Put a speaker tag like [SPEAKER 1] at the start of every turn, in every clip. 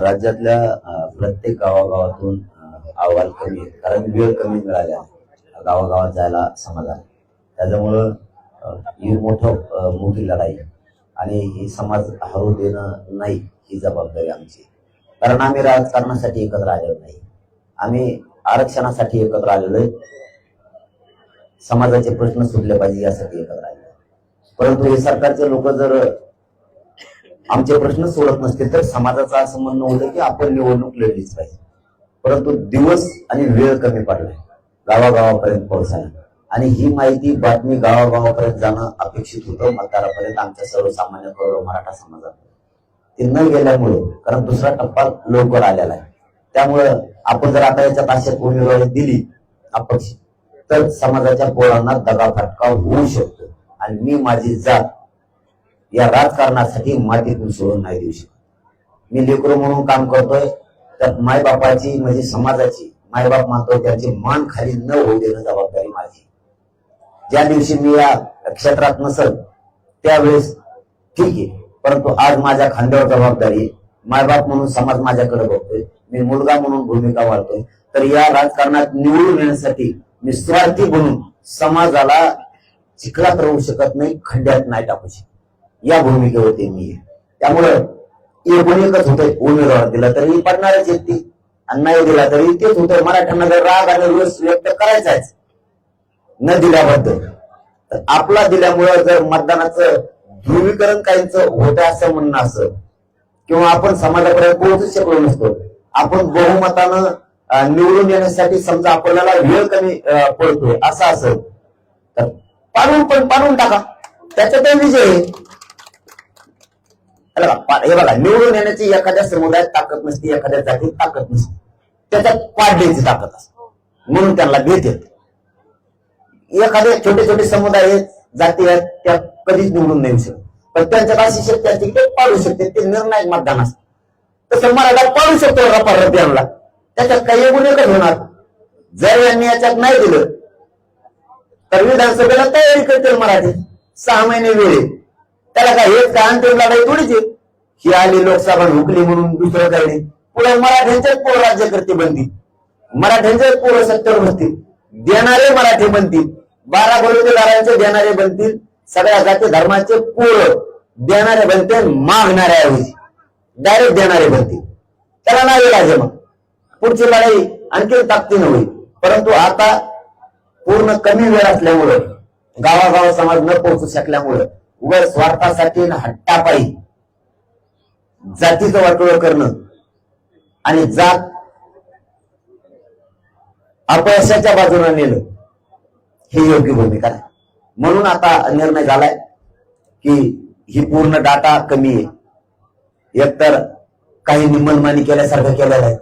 [SPEAKER 1] राज्यातल्या प्रत्येक गावागावातून अहवाल कमी कारण वेळ कमी मिळाल्या. गावागावात जायला समाजात त्याच्यामुळं ही मोठं मोठी लढाई आणि ही समाज हरू देणं नाही ही जबाबदारी आमची. कारण आम्ही राजकारणासाठी एकत्र आलेलो नाही. आम्ही आरक्षणासाठी एकत्र आलेलो आहे. समाजाचे प्रश्न सुटले पाहिजे यासाठी एकत्र आलेलो परंतु हे सरकारचे लोक जर आमचे प्रश्न सोडत नसतील तर समाजाचं असं म्हणणं होतं की आपण निवडणूक लढलीच पाहिजे. परंतु दिवस आणि वेळ कमी पडलाय. गावागावापर्यंत पोहोचायला. आणि ही माहिती बातमी गावागावापर्यंत जाणं अपेक्षित होतं. मतदारापर्यंत आमच्या सर्वसामान्य गौरव मराठा समाजात. ते न गेल्यामुळे कारण दुसरा टप्पा लवकर आलेला आहे. त्यामुळं आपण जर आता याच्यात आशेत उमेदवारी दिली अपक्ष तर समाजाच्या पोरांना दगाफटका होऊ शकतो. आणि मी माझी जात या राजकारणासाठी मातीतून सोडून नाही देऊ शकत. मी लेकरू म्हणून काम करतोय तर मायबापाची म्हणजे समाजाची मायबाप मानतो त्यांची मान खाली न होऊ देणं जबाबदारी माझी. ज्या दिवशी मी या क्षेत्रात नसल त्यावेळेस ठीक आहे परंतु आज माझ्या खांद्यावर जबाबदारी मायबाप म्हणून समाज माझ्याकडे बघतोय मी मुलगा म्हणून भूमिका वाढतोय तर या राजकारणात निवडून येण्यासाठी मी स्वार्थी बनून समाजाला चिखलात राहू शकत नाही खड्ड्यात नाही टाकू शकत. या भूमिकेवरती मी त्यामुळं एकूण एकच होतंय उमेदवार दिला तरी पडणारच आहेत ती. आणि नाही दिला तरी तेच होतंय. मराठ्यांना जर राग आणि रोष व्यक्त करायचाच न दिल्याबद्दल तर आपला दिल्यामुळं जर मतदानाचं ध्रुवीकरण काहींचं होतं असं म्हणणं असं किंवा आपण समाजापर्यंत पोहोचू शकलो नसतो आपण बहुमतानं निवडून येण्यासाठी समजा आपल्याला वेळ कमी पडतोय असं असं तर पाडून पण पाडून टाका. त्याच्यातही विजय आहे. हे बघा, हे बघा निवडून येण्याची एखाद्या समुदायात ताकद नसते एखाद्या जातीत ताकद नसते. त्याच्यात पाडण्याची ताकद असते. म्हणून त्यांना घेते एखादे छोटे छोटे समुदाय आहेत जाती आहेत त्या कधीच निवडून नाही शकत पण त्यांच्यात अशी शक्ती असते ते पाडू शकते ते निर्णायक मतदान असतं. तसं मराठा पाडू शकतो रपार यांना त्याच्यात काही एकूण एकच होणार? जर यांनी याच्यात नाही दिलं तर विधानसभेला तयारी करतील मराठी. सहा महिने वेळ त्याला काय हेच काय अंतिम लढाई थोडीच आहे. ही आली लोकसभा हुकली म्हणून दुसरं काही नाही. पुढे मराठ्यांच्याच पोर राज्य करते बनतील मराठ्यांच्याच पोर सत्तर बनतील देणारे मराठी बनतील बारा बलुतेदारांचे देणारे बनतील. सगळ्या जाती धर्माचे पोर देणारे बनते मागणाऱ्या ऐवजी. डायरेक्ट देणारे बनतील. त्याला नाही राजे मग. पुढची लढाई आणखी ताकदीनं होईल. परंतु आता पूर्ण कमी वेळ असल्यामुळं गावागाव समाज न पोहोचू शकल्यामुळं उघड स्वार्थासाठी हट्टापायी जातीचं वाटोळ करणं. आणि जात अपयशाच्या बाजूने नेलं ही योग्य भूमिका आहे म्हणून आता निर्णय झालाय की ही पूर्ण डाटा कमी आहे. एकतर काही निमनमानी केल्यासारखं केलेलं आहे.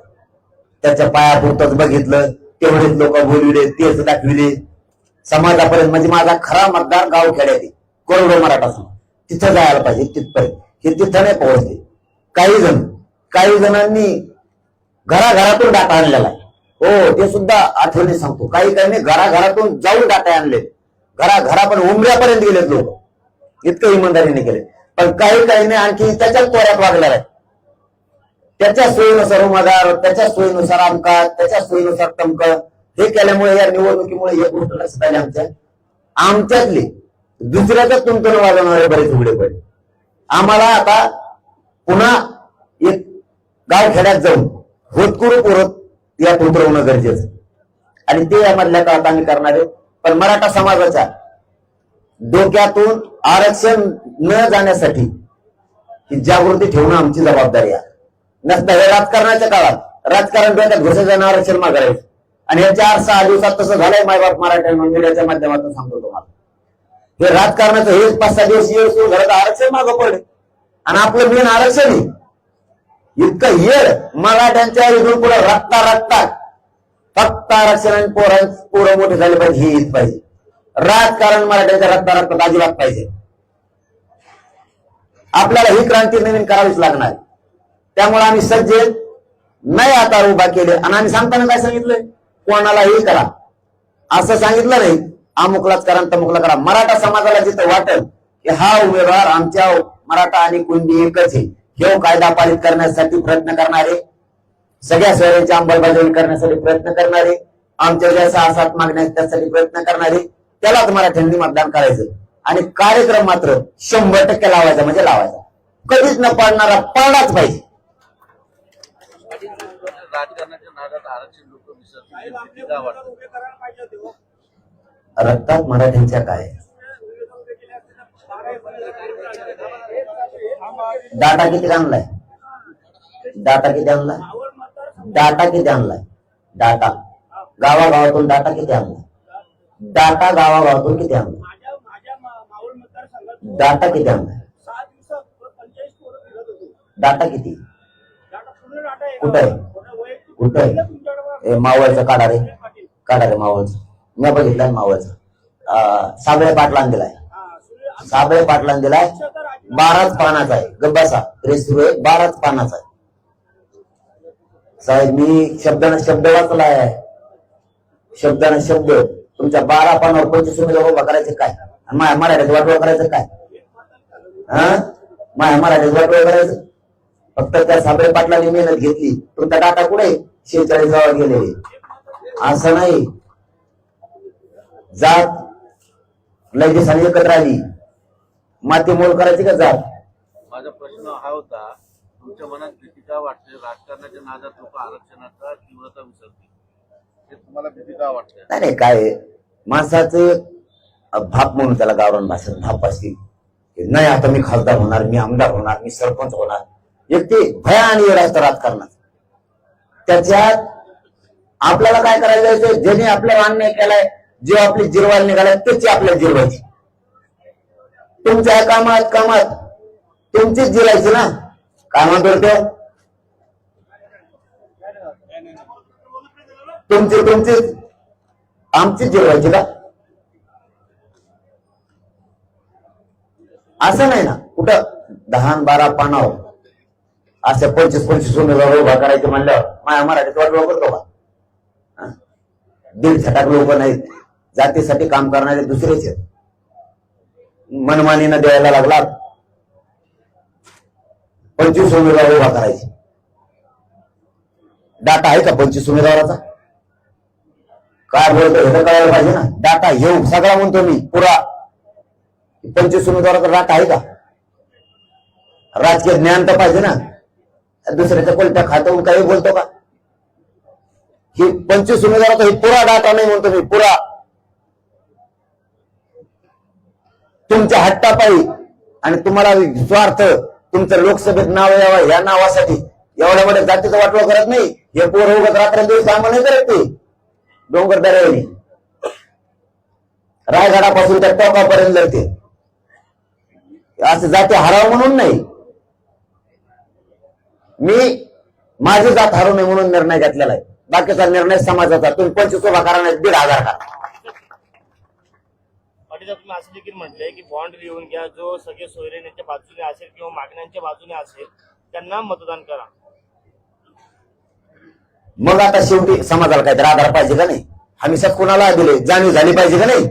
[SPEAKER 1] त्याच्या पायापुरतच बघितलं तेवढेच लोक बोलविले तेच दाखविले. समाजापर्यंत म्हणजे माझा खरा मतदार गाव खेड्यात आहे. करोडो मराठा समाज तिथं जायला पाहिजे तिथपर्यंत. हे तिथं नाही पोहोचले. काही जण काही जणांनी घराघरातून डाटा आणलेला आहे. हो ते सुद्धा आठवणी सांगतो. काही काही घराघरातून जाऊन डाटा आणले. घराघरापर्यंत पण उमऱ्यापर्यंत गेलेत लोक. इतकं इमानदारीने केले. पण काही काही आणखी त्याच्याच तोऱ्यात वागलेला आहे. त्याच्या सोयीनुसार उमेदवार त्याच्या सोयीनुसार आमका त्याच्या सोयीनुसार तमक हे केल्यामुळे या निवडणुकीमुळे एक गोष्ट लक्षात आली आमच्या. आमच्यातली दुसऱ्याच्या तुमतून वाजवणारे बरेच उघडे पडले. आम्हाला आता पुन्हा एक गाव खेड्यात जाऊन होतकुरूप ओरत यात उतरवणं गरजेचं. आणि ते यामधल्या काळात आम्ही करणार आहे. पण मराठा समाजाच्या डोक्यातून आरक्षण न जाण्यासाठी ही जागृती ठेवणं आमची जबाबदारी आहे. नसतं हे राजकारणाच्या काळात राजकारण डोक्यात घुसायचं आरक्षण मागायचं आणि याच्या चार सहा दिवसात तसं झालंय मायबाप मराठा मीडियाच्या माध्यमातून सांगतो तुम्हाला. हे राजकारणाचं हेच पाच सहा दिवस येळ सुरू झालं तर आरक्षण मागं पडले. आणि आपलं मेन आरक्षण आहे. इतकं येळ मराठ्यांच्या इथून पुढे रक्ता रक्तात फक्त आरक्षण आणि पोरां पोरं मोठे झाले पाहिजे हे येत पाहिजे. राजकारण मराठ्यांच्या रक्ता रक्तात अजिबात पाहिजे. आपल्याला ही क्रांती नवीन करावीच लागणार. त्यामुळे आम्ही सज्ज नाही आता उभा केले. आणि आम्ही सांगताना काय सांगितलंय? कोणालाही करा. असं सांगितलं नाही. अमुकलाच करा तमुकला करा. मराठा समाजाला जिथं वाटेल की हा उमेदवार आमच्या मराठा आणि कुणबी एकच आहे. हे कायदा पारित करण्यासाठी प्रयत्न करणारे. सगळ्या सोयऱ्यांची अंमलबजावणी करण्यासाठी प्रयत्न करणारे. आमच्या ज्या सहा सात मागण्या त्यासाठी प्रयत्न करणारे. त्यालाच मराठ्यांनी मतदान करायचं. आणि कार्यक्रम मात्र शंभर टक्के लावायचा म्हणजे लावायचा. कधीच न पाडणारा पाळलाच पाहिजे. रक्तात मराठ्यांच्या काय? डाटा किती डाटा किती आणलाय डाटा किती डाटा गावागावातून डाटा किती आणलाय डाटा। गावागावातून किती
[SPEAKER 2] माझ्या माझ्या मा- मावळ
[SPEAKER 1] डाटा किती आणलाय
[SPEAKER 2] सहा दिवसात पंचेचाळीस पोरं फिरत होतो
[SPEAKER 1] डाटा किती
[SPEAKER 2] डाटा पूर्ण डाटा आहे
[SPEAKER 1] कुठं? आहे? कुठं? आहे? मावळचं काढा रे. काढा रे मावळचं. मी बघितलं मावळचं. साबळे पाटलान दिलाय. साबळे पाटलान दिलाय बाराच पानाचा आहे. गब्बासा प्रेस सुरू आहे. बाराच पानाचा आहे. साहेब मी शब्दानं शब्द वाचलाय. शब्दानं शब्द. तुमच्या बारा पानावर पंचवीस उमेदवार उभा करायचं काय? आणि माझ्या मराठीत वाटोळ करायचं काय? हा? माझ्या मराठीत वाटोळ करायचं? फक्त त्या साबळे पाटलांनी मेहनत घेतली. तुमचा डाटा कुठे? शेतकरी जवळ गेलेले असं नाही. जात. लय दिवसांनी एकत्र आली. माती मोल करायची का जात?
[SPEAKER 3] माझा प्रश्न हा होता तुमच्या मनात भीती का वाटते राजकारणाच्या नादात लोक आरक्षणाचा तीव्रता विसरतील. हे तुम्हाला भीती का वाटते
[SPEAKER 1] नाही नाही काय माणसाचे भाप म्हणून त्याला गावरान भाषेत भाप असतील की नाही आता मी खासदार होणार मी आमदार होणार मी सरपंच होणार. एक ते भया आणि असतं राजकारणात. त्याच्यात आपल्याला काय करायला जायचं ज्याने आपल्याला अन्याय केलाय जे आपली जिरवायला निघालाय त्याची आपल्याला जिरवायची. तुमच्या कामात कामात तुमचीच जिरायची ना? काय म्हणतो तुमची तुमची आमची जिरवायची का असं नाही ना कुठं? दहा बारा पानावर. असे पंचवीस पंचवीस उमेदवार उभा करायचे म्हणल्यावर माझ्या मराठीत वाट करतो का? दीड छटाक लोक नाहीत. जातीसाठी काम करणारे दुसरेच आहेत. मनमानीनं द्यायला लागला. पंचवीस उमेदवार उभा करायचे. डाटा आहे का पंचवीस उमेदवाराचा? काय बोलतो हे तर कळायला पाहिजे ना. डाटा हे सगळा म्हणतो मी पुरा. पंचवीस उमेदवाराचा डाटा आहे का? राजकीय ज्ञान तर पाहिजे ना. दुसऱ्याच्या कोणत्या खात्यावरून काही बोलतो का? ही पंचवीस उमेदवाराचा ही पुरा डाटा नाही म्हणतो मी पुरा. तुमच्या हट्टापायी आणि तुम्हाला स्वार्थ तुमचं लोकसभेत नाव यावं या नावासाठी एवढ्या मोठ्या जातीचं वाटवा करत नाही. हे पोर उगत रात्रंदिवस काम नाही करत ते. डोंगर दऱ्यावरी रायगडापासून त्या टोकापर्यंत लढते. असं जाती हराव म्हणून नाही. मी माझी जात हरवू नये म्हणून निर्णय घेतलेला आहे. बाकीचा निर्णय समाजाचा. तुम्ही पंचवीस उभा करा नाही दीड हजार करा.
[SPEAKER 4] पाटील तुम्ही असं देखील म्हटलंय की बॉन्ड लिहून घ्या जो सगळे सोयरेनेच्या बाजूने असेल किंवा मागण्यांच्या बाजूने असेल त्यांना मतदान करा.
[SPEAKER 1] मग आता शेवटी समाजाला काहीतरी आधार पाहिजे का नाही? आम्ही सब कुणाला दिले? जाणीव झाली पाहिजे का नाही?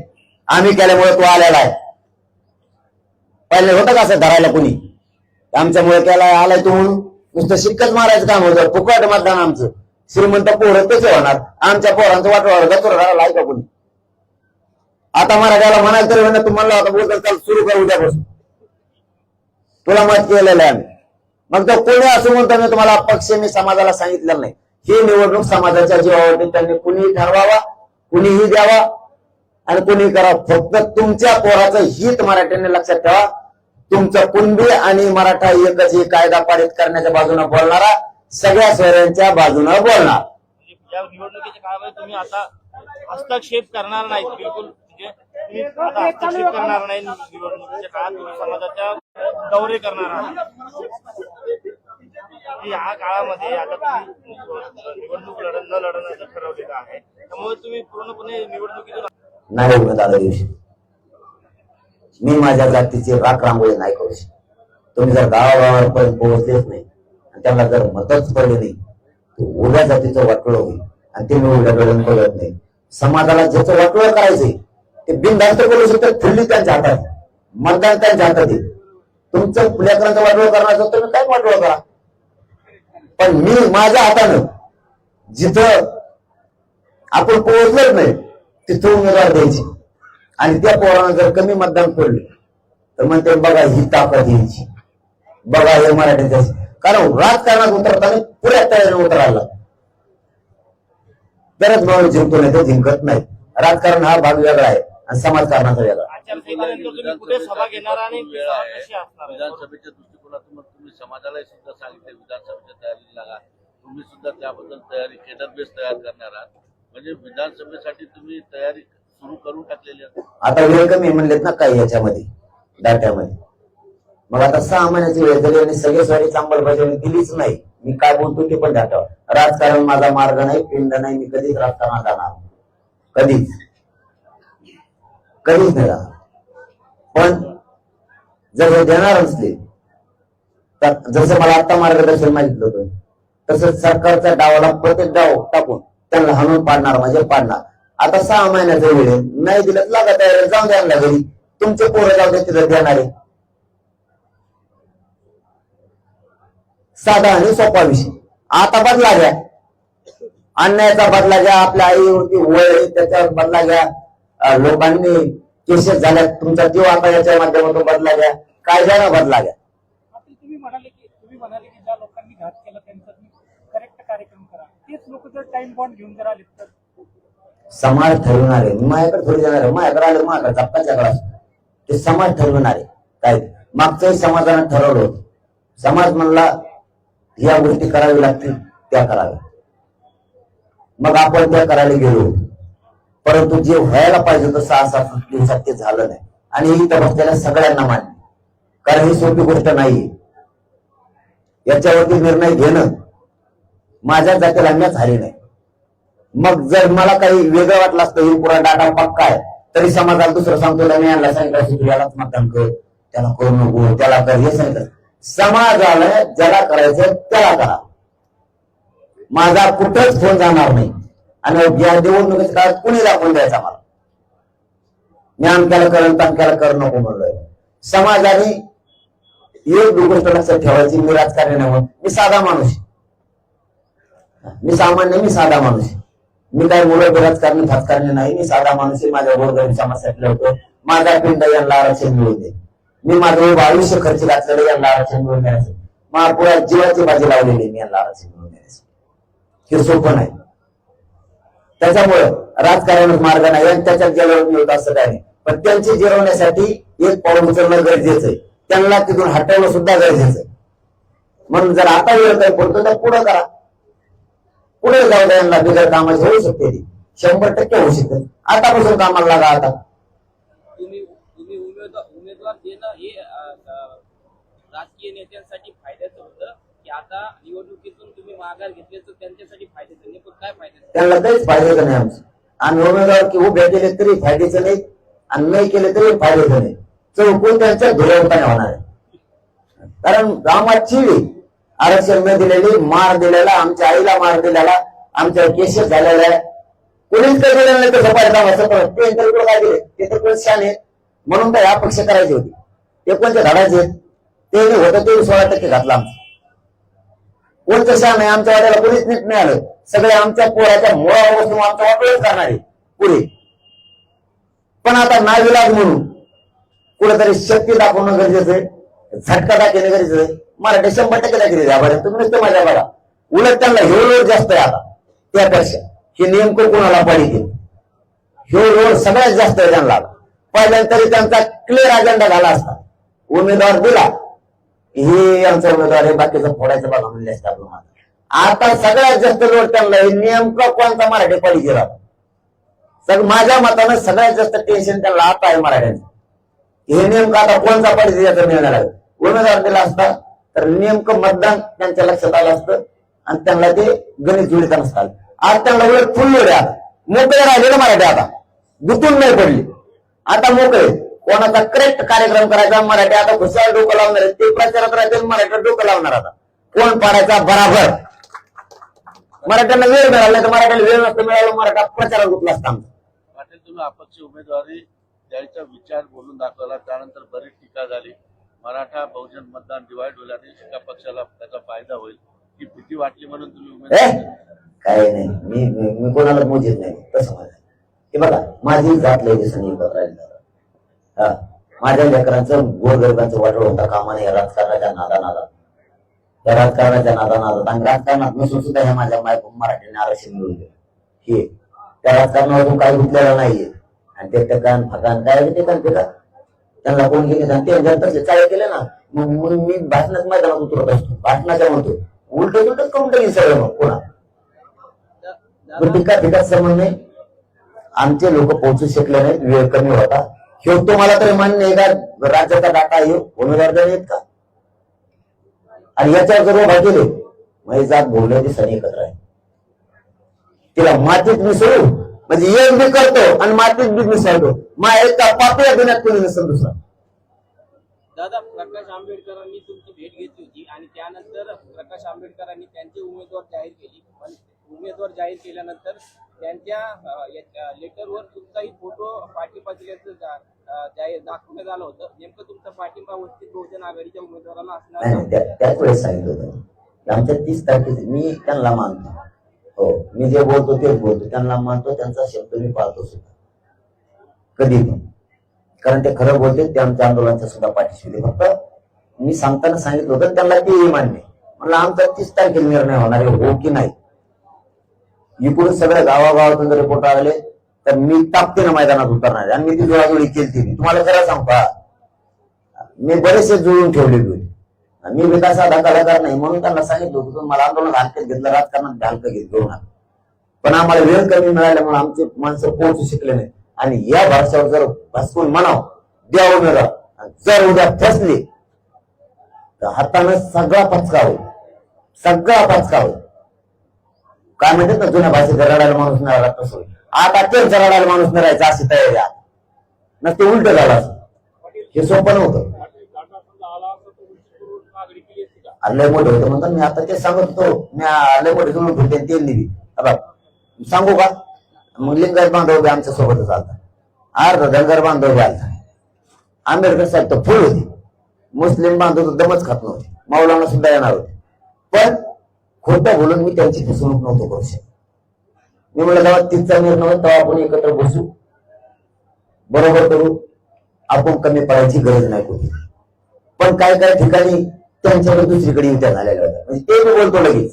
[SPEAKER 1] आम्ही केल्यामुळे तो आलेला आहे. पहिले होतं का असं धरायला कुणी? आमच्यामुळे त्याला आलाय तू म्हणून. नुसतं शिक्कच मारायचं काम होतं. फुकट मतदान आमचं. श्रीमंत पोरं कसे होणार. आमच्या पोरांचं वाटवावर तो राहिला आहे का कुणी? आता मराठ्याला म्हणाल तरी म्हणा तुम्हाला आता बोलतात चाल सुरू कर उद्यापासून. तुला मत केलेलं आहे आम्ही. मग तो कोणी असं म्हणतो मी तुम्हाला पक्ष मी समाजाला सांगितलं नाही. ही निवडणूक समाजाच्या जीवावरती त्यांनी कुणीही ठरवावा कुणीही द्यावा आणि कुणी करा फक्त तुमच्या पोराचं हित मराठ्यांनी लक्षात ठेवा. तुमचं कुणबी आणि मराठा एकच ही कायदा पारित करण्याच्या बाजूने बोलणारा सगळ्या स्वरांच्या बाजूने बोलणार.
[SPEAKER 4] या निवडणुकीच्या काळामध्ये तुम्ही आता हस्तक्षेप करणार नाही बिलकुल. हस्तक्षेप करणार नाही निवडणुकीच्या काळात तुम्ही समाजाच्या दौरे करणार आहात की या काळामध्ये आता तुम्ही निवडणूक लढ न लढण्याचं ठरवलेलं आहे त्यामुळे तुम्ही पूर्णपणे निवडणुकीतून
[SPEAKER 1] नाही उमेद आला दिवशी मी माझ्या जातीची राख रांगोळी नाही करू शकत. तुम्ही जर गावागावापर्यंत पोहोचलेच नाही आणि त्यांना जर मतच पडले नाही तर उभ्या जातीचं वाटोळ होईल. आणि ते मी उभ्या डोळ्यानं बघत नाही. समाजाला ज्याचं वाटोळ करायचंय ते बिनधास्त बोलू शकतात खुल्ली त्यांच्या हातात मतदान त्यांच्या हातात आहे तुमचं लेकरांचं वाटोळ करण्याचं मी काय वाटोळ करा? पण मी माझ्या हातानं जिथं आपण पोहोचलोच नाही तिथं उमेदवार द्यायची. आणि त्या पोरानं जर कमी मतदान पडलं तर म्हणते बघा ही ताकद यायची. बघा हे मराठीचे कारण राजकारणात उतरताना पुऱ्या तयारीने उतरायला तरच माणूस जिंकतो नाही तर जिंकत नाही. राजकारण हा भाग वेगळा आहे. आणि समाजकारणाचा वेगळा.
[SPEAKER 4] आचारसंहितेनंतर तुम्ही कुठे सभा घेणार आणि ती
[SPEAKER 3] वेळ
[SPEAKER 4] सभा
[SPEAKER 3] आहे.
[SPEAKER 4] कशी असणार आहे?
[SPEAKER 3] विधानसभेच्या दृष्टिकोनातून तुम्ही समाजाला सुद्धा सांगितले विधानसभेच्या तयारीला लागा. तुम्ही सुद्धा त्याबद्दल तयारी केडर बेस तयार करणार आहात. म्हणजे विधानसभेसाठी तुम्ही तयारी सुरू करून टाकलेली आहे.
[SPEAKER 1] आता वेळ कमी म्हणलेत ना काही याच्यामध्ये डाट्यामध्ये. मग आता सहा महिन्याची वेळ झाली आणि सगळे सॉरी अंमलबजावणी दिलीच नाही. मी काय बोलतो ते पण डाटावर राजकारण माझा मार्ग नाही पिंड नाही मी कधीच राजकारणात जाणार. कधीच. कधीच नाही पण जर हे देणार असले तर जसं मला आता मार्गदर्शन मागितलं होतं तसंच सरकारचा डावाला प्रत्येक डाव टाकून त्यांना हाणून पाडणार म्हणजे पाडणार. आता सहा महिन्याचा वेळ आहे. नाही दिलं लागत लागा जाऊन द्या ना घरी. तुमचे पोरं जाऊ दे तिथं देणार आहे. साधा आणि सोपा विषय. आता बदला घ्या. अन्यायाचा बदला घ्या. आपल्या आईवरती वय त्याच्यावर बदला घ्या. लोकांनी केसेस झाल्या तुमचा जीव आता याच्या माध्यमातून बदला घ्या. कायद्यानं बदला घ्या.
[SPEAKER 2] पाटील तुम्ही म्हणाले की तुम्ही म्हणाले की ज्या लोकांनी घात केला त्यांचा तुम्ही करेक्ट कार्यक्रम करा. तेच लोक जर टाइम बॉन्ड घेऊन जर आले तर?
[SPEAKER 1] समाज ठरवणार. माझ्याकडे थोडी जाणार आहे माझ्याकडे आले माझ्याकडे चप्पाच्याकडे असतो. ते समाज ठरवणार. काय? मागच्याही समाजानं ठरवलं होतं. समाज म्हणला या गोष्टी करावी लागतील त्या कराव्या. मग आपण त्या करायला गेलो. परंतु जे व्हायला पाहिजे होतं सहा सात दिवसात ते झालं नाही. आणि ही बसलेल्या सगळ्यांना मान्य. कारण ही सोपी गोष्ट नाहीये. याच्यावरती निर्णय घेणं माझ्या जातीला अन्याय झाले नाही. मग जर मला काही वेगळं वाटलं असतं हे पुरा डाटा पक्का आहे तरी समाजाला दुसरं सांगतो मी यांना सांगितलं असतं यालाच मतदान कर त्याला करू नको त्याला कर हे सांगितलं. समाजाला ज्याला करायचं त्याला करा. माझा कुठंच फोन जाणार नाही. आणि या निवडणुकीच्या काळात कुणी दाखवून द्यायचा मला? मी त्याला करण तमक्याला कर नको म्हणलोय. समाजाने एक गोष्ट लक्षात ठेवायची मी राजकारणी नाही म्हणून. मी साधा माणूस आहे. मी सामान्य मी साधा माणूस आहे. मी काही मुलं राजकारणी फाजकारणी नाही. मी साधा माणूस आहे. माझ्या गोरगरीब समाजासाठी लढतो माझा पिंड यांना आरक्षण मिळून दे. मी माझं उभं आयुष्य खर्च घातलेलं यांना आरक्षण मिळून द्यायचं मला पुऱ्या जीवाची बाजी लावलेली मी यांना आरक्षण मिळून द्यायचं हे सोपं नाही. त्याच्यामुळं राजकारणात मार्ग नाही आणि त्याच्यात जेवण मिळत असं काय नाही. पण त्यांची जेवण्यासाठी एक पाऊल उचलणं गरजेचं आहे. त्यांना तिथून हटवणं सुद्धा गरजेचं आहे. म्हणून जर आता वेळ काही पडतो तर पुढे करा. पुढे जाऊ द्या यांना बिगर कामाची होऊ शकते ती. शंभर टक्के होऊ शकते. आतापासून कामाला लागा आता.
[SPEAKER 5] उमेदवार देणं हे राजकीय नेत्यांसाठी फायद्याचं होतं. आता निवडणुकीतून तुम्ही माघार घेतली तर त्यांच्यासाठी फायद्याचं नाही पण काय फायद्याचं
[SPEAKER 1] त्यांना काहीच फायद्याचं नाही आमचं. आम्ही उमेदवार की उभे केले तरी फायद्याचं नाही आणि नाही केले तरी फायद्याचं नाही. चौकून त्यांच्या धुरवताने होणार आहे. कारण गावात चिडी आरक्षण न दिलेली मार दिलेला आमच्या आईला मार दिलेला आमच्या केसेस झालेला आहे. कोणीच काही दिलेलं नाही तसं पाहिजे असं पण ते तर कुठं काय दिले? ते तर कोणी शान आहेत म्हणून काय अपक्ष करायची होती. ते कोणते झाडाचे ते होतं ते सोळा टक्के घातला आमचं. उच्च शान आहे आमच्या वाड्याला कोणीच नीट नाही आलं. सगळे आमच्या पोराच्या मुळापासून आमच्या जाणार आहे. पुढे. पण आता नाविलाज म्हणून कुठेतरी शक्ती दाखवणं गरजेचं आहे. झटका दाखवणं गरजेचं आहे. मराठी शंभर टक्के दाखवली द्या बरं तुम्ही नुसतं माझ्या बघा. उलट त्यांना ह्यो रोड जास्त आहे आता. त्यापेक्षा हे नेमकं कोणाला पाहिजे ह्यो रोड सगळ्यात जास्त आहे त्यांना. पहिल्यांदा तरी त्यांचा क्लिअर अजेंडा झाला असता. उमेदवार दिला. हे आमचा उमेदवार आहे बाकीचं फोडायचं बघा म्हणले असते आपलं माझं. आता सगळ्यात जास्त लोड त्यांना नेमकं कोणता मराठी पाहिजे राहतो सग माझ्या मतानं सगळ्यात जास्त टेन्शन त्यांना आता आहे मराठ्यांचं. हे नेमकं आता कोणता पाहिजे याचं मिळणार आहे उमेदवार दिला असता तर नेमकं मतदान त्यांच्या लक्षात आलं असतं आणि त्यांना ते गणित जुळीत नसतात. आज त्यांना उलट फुल लोड आहे आता. मोकळे राहिले ना मराठी आता. गुतून नाही पडली. आता मोकळे. कोणाचा करेक्ट कार्यक्रम करायचा मराठी आता खुशाल डोकं लावणार आहे ते प्रचारात राहतील मराठीवर डोकं लावणार आता. कोण पाडायचा? बराबर. मराठ्यांना वेळ मिळाला नाही तर मराठ्याला वेळ नसतं मिळाला मराठा प्रचारात गुतला असता आमचा.
[SPEAKER 3] पाटील तुम्ही अपक्ष उमेदवारी द्यायचा विचार बोलून दाखवला त्यानंतर बरीच टीका झाली. मराठा बहुजन मतदान डिवाइड होईल आणि एका पक्षाला त्याचा फायदा होईल. ही भीती वाटली म्हणून तुम्ही उमेदवार
[SPEAKER 1] काय नाही. मी मी- कोणाला मोजित नाही. तसं माझं हे बघा माझी जात लय दादा. हा माझ्या लेकरांचं गोरगरिबांचं वाटोळ होता. कामाने या राजकारणाच्या नादा नादात या राजकारणाच्या नादा नादात आणि राजकारणात नसून सुद्धा ह्या माझ्या माय मराठीने आरक्षण मिळून दिलं. हे. त्या राजकारणावरून काही उठलेलं नाहीये. आणि ते टकान फकान काय ते kan त्यांना कोण गेले आणि ते तसे चाळे केले ना मग म्हणून मी भाषणात मैदानात उतरत असतो. भाषणाच्या म्हणतो उलट उलट करून टाकेल सगळं मग कोणा
[SPEAKER 5] टीका
[SPEAKER 1] पण
[SPEAKER 5] दादा
[SPEAKER 1] संबंध नाही? आमचे लोक पोहोचू शकले नाहीत. वेळ कमी होता. हे तुम्हाला तरी मान्य आहे का राज्याचा डाटा आहे उमेदवार आहेत का आणि याच्यावर जर उभा केले म्हणजे जात भोवल्या दिवसांनी एकत्र आहे तिला मातीत मिसळू म्हणजे एक बी करतो आणि मातीत बी मिसळतो मा एका पातळ्या देण्यात कोणी नसेल दुसरा।
[SPEAKER 5] दादा प्रकाश आंबेडकरांनी तुमची भेट घेतली होती आणि त्यानंतर प्रकाश आंबेडकरांनी त्यांचे उमेदवार जाहीर केली. पण उमेदवार जाहीर केल्यानंतर त्यांच्या लेटरवर तुमचाही फोटो पाठिंबा दिल्याचं जा- जाहीर दाखवण्यात आलं होतं. नेमकं तुमचा पाठिंबा वंचित बहुजन आघाडीच्या उमेदवाराला असणार
[SPEAKER 1] नाही नाही, त्या- त्याच वेळेस सांगितलं होतं. आमच्या तीस तारखेचे मी त्यांना मानतो. हो मी जे बोलतो तेच बोलतो. त्यांना मानतो त्यांचा शब्द मी पाळतो सुद्धा. कधी पण. कारण ते खरं बोलते ते आमच्या आंदोलनाच्या सुद्धा पाठीशी होते. फक्त मी सांगताना सांगितलं होतं त्यांना तेही मान्य. म्हणलं आमचा तीस तारखेला निर्णय होणार आहे हो की नाही? इकडून सगळ्या गावागावातून रिपोर्ट आले तर मी ताकदीनं मैदानात उतरणार आणि मी ती जोडाजोडी केली मी. तुम्हाला जरा सांगता मी बरेचसे जुळून ठेवलेली होती मी विकास साधा कलाकार नाही. म्हणून त्यांना सांगितलं होतं मला आंदोलन हलक्यात घेतलं राजकारणात हलकं घेत घेऊ नका पण आम्हाला वेळ कमी मिळाल्यामुळे आमचे माणसं पोहोचू शकले नाही. आणि या भाषेवर जर भसकून म्हणाव द्या उमेदवार. जर उद्या फसले तर हातानं सगळा पचका होईल. सगळा पचका होईल. काय म्हणतात ना जुन्या भाषेत रडायला माणूस नाही तसं होईल. आता तेच रडायला माणूस नरायचा राहायचा अशी तयारी आता नसते उलट झालं असं. हे सोपं नव्हतं. लय मोठे होते म्हणतात मी आता ते सांगत. होतो मी लय मोठे जुळून होते ते दिली आता सांगू का? मग लिंगायत बांधव बी आमच्या सोबतच आलता. अर्ध धनगर बांधव बी आलता. आंबेडकर साहेब तर फुल होते. मुस्लिम बांधव तर दमच खात नव्हते. मौलाना सुद्धा येणार होते. पण खोटं बोलून मी त्यांची फसवणूक नव्हतो करू शकत. मी म्हणलं जेव्हा तिथचा निर्णय तेव्हा आपण एकत्र बसू. बरोबर करू. आपण कमी पडायची गरज नाही कुठे पण काय काय ठिकाणी त्यांच्याकडे दुसरीकडे युत्या झालेल्या होत्या म्हणजे ते मी बोलतो लगेच.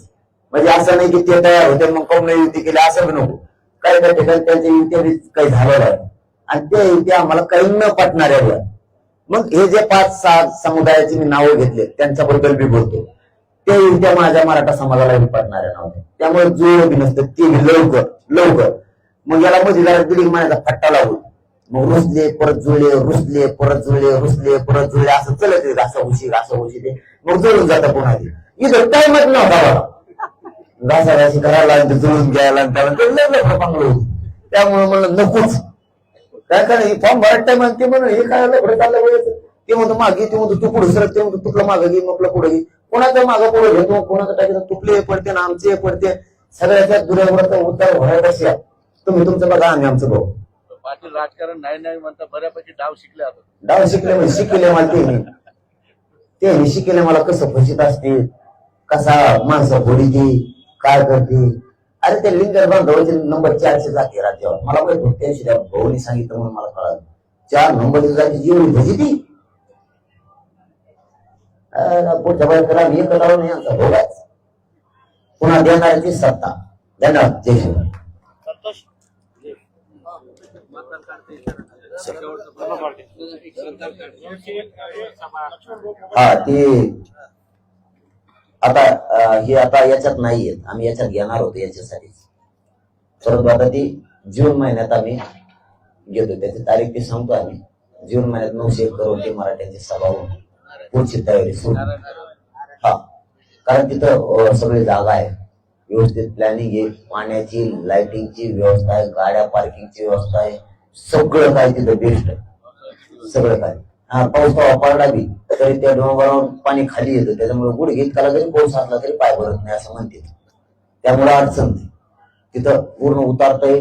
[SPEAKER 1] म्हणजे असं नाही की ते तयार होते मग कौन युती केली असं बी नको. काही काही ठिकाणी त्यांच्या युत्या काही झालेल्या आहेत. आणि त्या युत्या आम्हाला काही न पटणाऱ्या मग हे जे पाच सहा समुदायाची मी नावं घेतले त्यांच्याबद्दल मी बोलतो. त्या युत्या माझ्या मराठा समाजाला बी नव्हत्या त्यामुळे जुळ बी नसतं ते लवकर लवकर. मग याला मध्ये बिल्डिंग दीड फट्टा लावून. मग रुसले परत जुळले रुसले परत जुळले रुसले परत जुळले असं चलत येत असं उशीर असं उशीर मग जुळून जातं पुन्हा ते. इथं टाइमच नव्हता बघा घासाघाशी करायला आणि ते जुळून घ्यायला आणि त्याला त्यामुळे म्हणलं नकोच. काय काय फॉर्म भरत टाइम ते म्हणून हे काय लफडं चाललं पाहिजे ते म्हणतो मागे ते म्हणतो तू पुढे सरत ते म्हणतो तुला मागे घे मग पुढे घे. कोणाचं मागं पुढे घेतो कोणाचं टाकीचं तुपले हे पडते ना आमचे हे पडते सगळ्याच्या दुर्यावर उत्तर व्हायला बसल्या तुम्ही तुमचं बघा आम्ही आमचं बघू.
[SPEAKER 3] पाटील राजकारण नाही नाही म्हणता बऱ्यापैकी डाव शिकले आता.
[SPEAKER 1] डाव शिकले म्हणजे शिकले मला ते. ते शिकले मला कसं फसित असते कसा माणसं फोडीते काय करते. अरे ते लिंगर बांधवाचे नंबर चारशे जाते राज्यावर. मला माहीत त्यांशी त्या भाऊनी सांगितलं म्हणून मला कळालं. चार नंबरची जाती जेवढी भजी ती पुढच्या बाहेर करा मी करावं नाही आमचा भोगाच पुन्हा देणाऱ्याची सत्ता. धन्यवाद जय शिवराय हा ते आता ही हे आता याच्यात नाहीये आम्ही याच्यात घेणार होतो याच्यासाठीच परंतु आता ती जून महिन्यात आम्ही घेतो. त्याची तारीख ती सांगतो आम्ही. जून महिन्यात नऊशे करोड ते मराठ्यांची सभा होऊन. पुढची तयारी सुरू. हा. कारण तिथं सगळी जागा आहे. व्यवस्थित प्लॅनिंग आहे. पाण्याची लाइटिंगची व्यवस्था आहे. गाड्या पार्किंगची व्यवस्था आहे. सगळं काय तिथं बेस्ट आहे. सगळं काय हा पाऊस तेव्हा पडला बी. तरी त्या डोंगरावर पाणी खाली येतं. त्याच्यामुळे गुडघे त्याला जरी पाऊस असला तरी पाय भरत नाही असं म्हणते त्यामुळे अडचण नाही. तिथं पूर्ण उतारतंय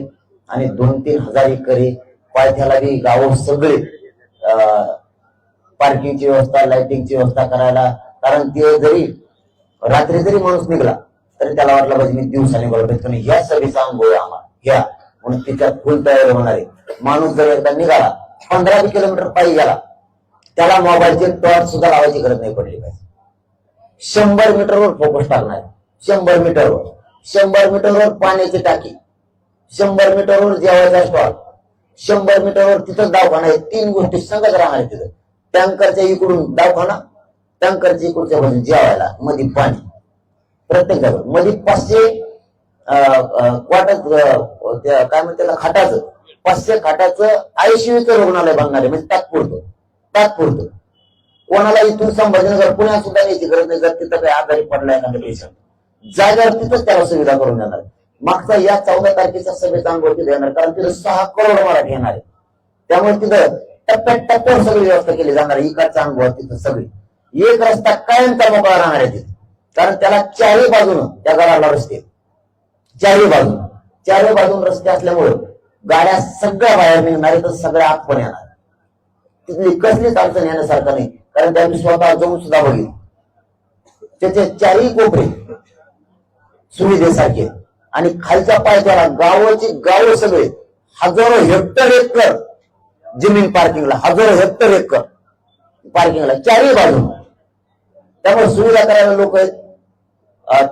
[SPEAKER 1] आणि दोन तीन हजार एकरी पायथ्याला बी गाव सगळे पार्किंगची व्यवस्था लाइटिंगची व्यवस्था करायला. कारण ते जरी रात्री जरी माणूस निघला तरी त्याला वाटलं पाहिजे मी दिवसाने निघालो पाहिजे. पण ह्या सभेचा आम्हाला घ्या म्हणून तिच्यात फुल तयारी होणार आहे. माणूस जर एकदा निघाला पंधरा किलोमीटर पायी गेला त्याला मोबाईलचे टॉर्च सुद्धा लावायची गरज नाही पडली पाहिजे. शंभर मीटरवर फोकस टाकणार. शंभर मीटरवर. शंभर मीटरवर पाण्याची टाकी. शंभर मीटरवर जेवायचा स्टॉल. शंभर मीटरवर तिथं दवाखाना आहे. तीन गोष्टी संगत राहणार तिथं. टँकरच्या इकडून दवाखाना टँकरच्या इकडच्या बाजून जेवायला मध्ये पाणी. प्रत्येकमध्ये पाचशे वाटत काय म्हणते खाटाच खाटाचं. पाचशे खाटाचं आयसीयूचं रुग्णालय बांधणार आहे म्हणजे तात्पुरतं. तात्पुरतं. कोणाला इथून संभाजीनगर पुण्यात सुद्धा यायची गरज नाही जर तिथं काही आजारी पडला एखादा पेशंट. जागेवर तिथंच त्याला सुविधा करून देणार. मागचा या चौदा तारखेच्या सभेचा अनुभव तिथे येणार कारण तिथं सहा करोड मराठी येणार आहे त्यामुळे तिथं टप्प्यात टप्प्यावर सगळी व्यवस्था केली जाणार इकडचा अनुभव तिथं सगळी. एक रस्ता कायमचा मोकळा राहणार आहे तिथे. कारण त्याला चारही बाजून त्या गडाला रस्ते चारही बाजून. चारही बाजून रस्ते असल्यामुळे गाड्या सगळ्या बाहेर निघणार तर सगळ्या आत पण येणार तिथली कसलीच अडचण येण्यासारखं नाही. कारण त्यांनी स्वतः जाऊन सुद्धा बघितलं. त्याचे चारही कोपरे सुविधेसारखे आणि खालच्या पायथ्याला गावाची गाव सगळे हजारो हेक्टर एकर जमीन पार्किंगला हजारो हेक्टर एकर पार्किंगला चारही बाजू त्यामुळे सुविधा करायला लोक आहेत.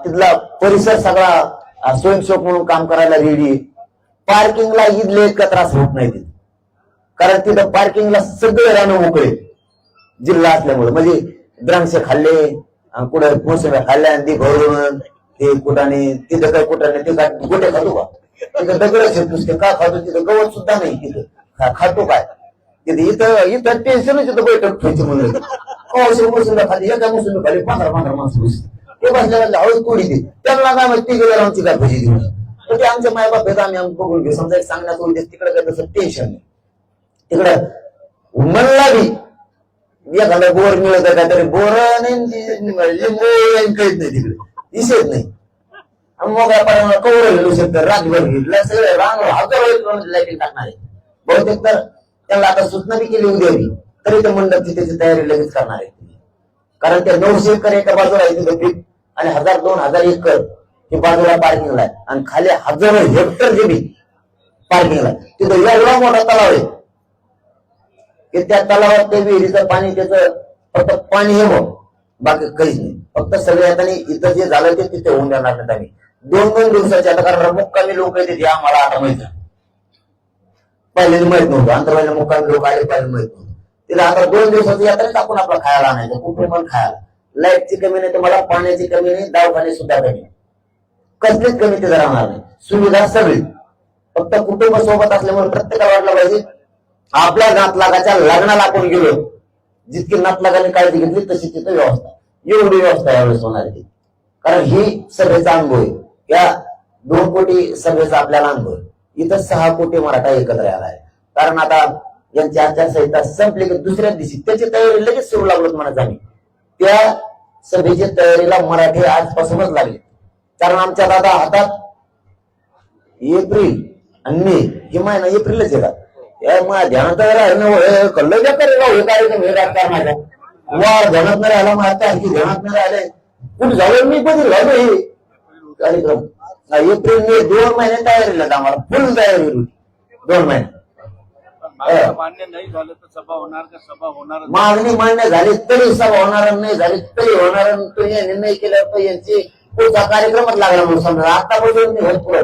[SPEAKER 1] तिथला परिसर सगळा स्वयंसेवक म्हणून काम करायला रेडी पार्किंगला इथले इतका त्रास होत नाही तिथे. कारण तिथं पार्किंगला सगळे रानं मोकळे जिल्हा असल्यामुळे. म्हणजे द्रांक्ष खाल्ले अं, कुठं मोसंब्या खाल्ल्या आणि ती घरून ते कुठाने तिथं काय कुठाने ते काय गोटे खातो का तिथं दगड शेतूस ते का खातो? तिथं गवत सुद्धा नाही तिथं. खातो काय? इथं इथं टेन्शनच येतं बैठक ठेवायची म्हणून. औषध खाली एका मोसंब्या खाली पंधरा पंधरा माणसं बसली. ते बसल्या बसल्या कोणी दे त्यांना काय माहिती ती आमची काय भजी देऊ तर ते आमच्या मायबाप आहेत आम्ही आम्ही बघून घेऊ. समजा एक सांगण्याचं उद्देश तिकडे काय तसं टेन्शन नाही. तिकडं म्हणला बी एखादा बोर मिळत आहे काहीतरी बोर नाही लिंबू काहीच नाही तिकडे. दिसत नाही. मग मोकळ्या पाण्याला कवर गेलो शकतं रातभर घेतलं सगळं रांग हजार टाकणार. आहे बहुतेक तर त्यांना आता सूचना बी केली उद्या तरी ते मंडपची त्याची तयारी लगेच करणार आहे कारण ते नऊशे एकर एका बाजूला आहे पीक आणि हजार दोन हजार एकर हे बाजूला पार्किंगला आहे. आणि खाली हजारो हेक्टर जमीन पार्किंगला आहे. तिथं एवढा मोठा तलाव आहे की त्या तलावात ते विहिरीचं पाणी त्याचं फक्त पाणी हे मग. बाकी काहीच नाही. फक्त सगळ्यात आणि इथं जे झालं ते तिथे होऊन जाणार नाही आम्ही. दोन दोन दिवसाच्या आता कारण मुक्कामी लोक येते ते आम्हाला आता माहिती आहे. माहीत नव्हतं. आंतरवाल्या मुक्कामी लोक आले पहिले माहीत नव्हतं. तिला आता दोन दिवसाची यात्रा टाकून आपला खायला आणायचं. कुठे पण खायला. लाईटची कमी नाही तुम्हाला पाण्याची कमी नाही दवाखाने सुद्धा कमी कसलीच कमी तिथं राहणार नाही. सुविधा सगळी. फक्त कुटुंब सोबत असल्यामुळे प्रत्येकाला वाटलं पाहिजे आपल्या नातलागाच्या लग्नाला आपण गेलो. जितकी नातलागाने काळजी घेतली तशी तिथं व्यवस्था. एवढी व्यवस्था यावेळेस होणार आहे. कारण ही सभेचा अनुभव आहे. या दोन कोटी सभेचा आपल्याला अनुभव आहे. इथं सहा कोटी मराठा एकत्र आला आहे कारण आता यांची आचारसंहिता संपली की दुसऱ्या दिवशी त्याची तयारी लगेच सुरू लागलो म्हणत आम्ही. त्या सभेच्या तयारीला मराठी आजपासूनच लागले. कारण आमच्या दादा हातात एप्रिल आणि मे हे महिना एप्रिलच येतात. या माझ्या ध्यानात राहिलं नाही होय, कल्लं ज्या करेल हे कार्यक्रम हे राजकारणाचा वा ध्यानात नाही राहिला माझ्या आणखी ध्यानात नाही राहिले. कुठे झालं मी कधी झालो हे कार्यक्रम. एप्रिल मे दोन महिने तयारीला आम्हाला. फुल तयारी होती दोन महिने.
[SPEAKER 3] मान्य नाही झालं तर सभा होणार का? सभा होणार
[SPEAKER 1] मागणी मान्य झाली तरी सभा होणार नाही झाली तरी होणार. तुम्ही निर्णय तर यांची पुढचा कार्यक्रमच लागला म्हणून समजा. आतापासून मी होत. पुढे